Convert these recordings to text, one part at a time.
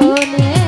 মনে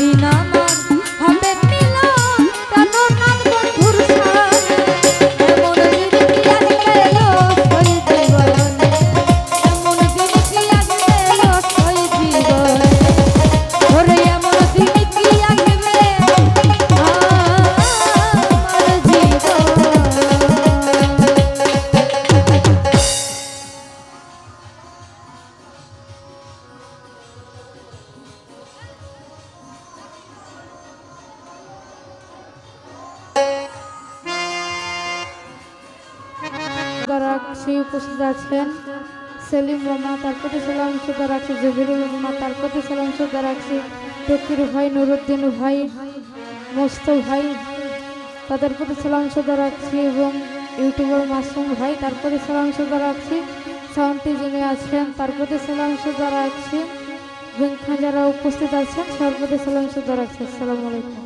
বিনা রাখছি উপস্থিত আছেন সেলিম মামা তার প্রতি সালাম শ্রদ্ধা রাখছি জহিরুল মামা তার প্রতি সালাম শ্রদ্ধা রাখছি তকির ভাই, নুরুদ্দিন ভাই মোস্ত ভাই, তাদের প্রতি সালাম শ্রদ্ধা রাখছি এবং ইউটিউবার মাসুম ভাই, তার প্রতি সালাম শ্রদ্ধা রাখছি সাউন্ডটি যিনি আছেন, তার প্রতি সালাম শ্রদ্ধা রাখছি এবং যারা উপস্থিত আছেন, সবার প্রতি সালাম শ্রদ্ধা রাখছি আসসালামু আলাইকুম।